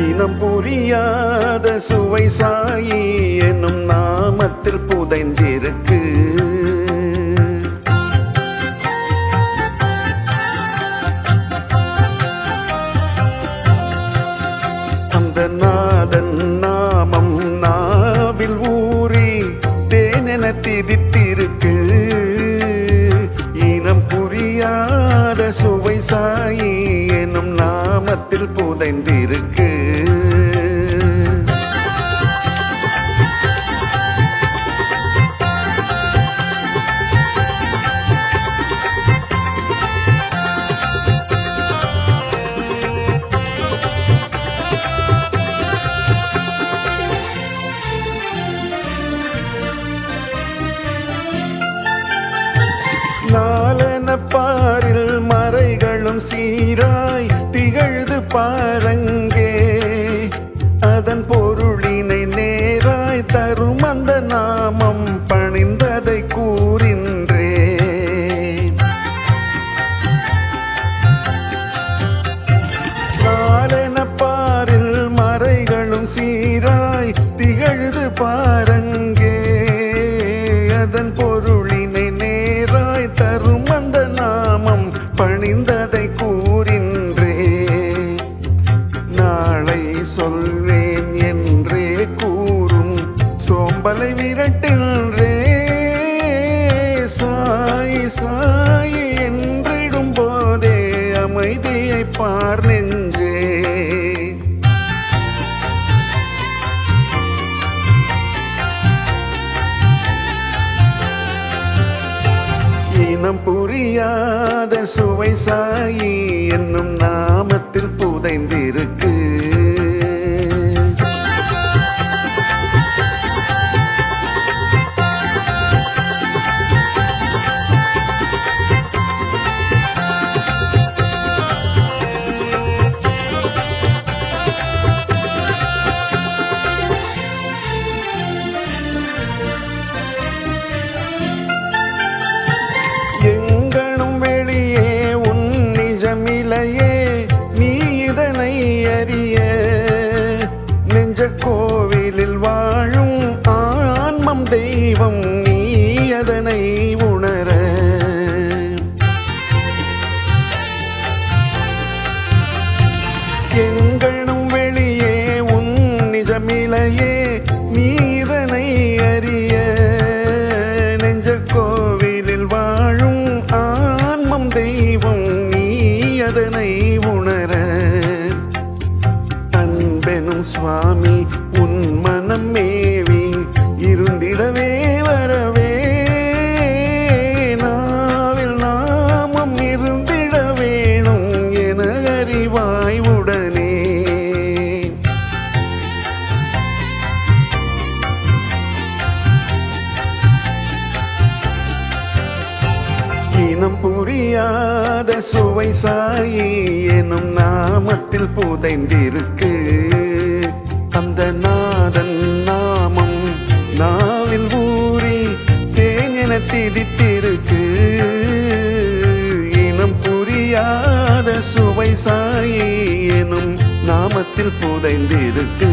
இனம் புரியாத சுவை சாயி என்னும் நாமத்தில் புதைந்திருக்கு. அந்த நாதன் நாமம் நாவில் ஊறி தேனென திதித்திருக்கு. இனம் புரியாத சுவை சாயி எனும் நாமத்தில் புதைந்திருக்கு. சீராய் திகழ்து பாரங்கே. அதன் பொருளினை நேராய் தரும் அந்த நாமம் பணிந்ததை கூறின்றே. நாளன பாரில் மறைகளும் சீராய் திகழ்து பாரங்கே. அதன் பொருள் சொல்வேன் என்றே கூறும். சோம்பலை விரட்டின்றே சாய் சாய் என்றிடும் போதே அமைதியை பார் நெஞ்சே. இனம் புரியாத சுவை சாயி என்னும் நாமத்தில் புதைந்திருக்கு. இதனை அறிய நெஞ்ச கோவிலில் வாழும் ஆன்மம் தெய்வம் நீ அதனை உணர. எங்கனும் வெளியே உன் நிஜமிலையே நீதனை அறிய. புரியாத சுவை சாயி எனும் நாமத்தில் புதைந்திருக்கு. அந்த நாதன் நாமம் நாவில் ஊறி தேஞன திதித்திருக்கு. இனம் புரியாத சுவை சாயி எனும் நாமத்தில் புதைந்திருக்கு.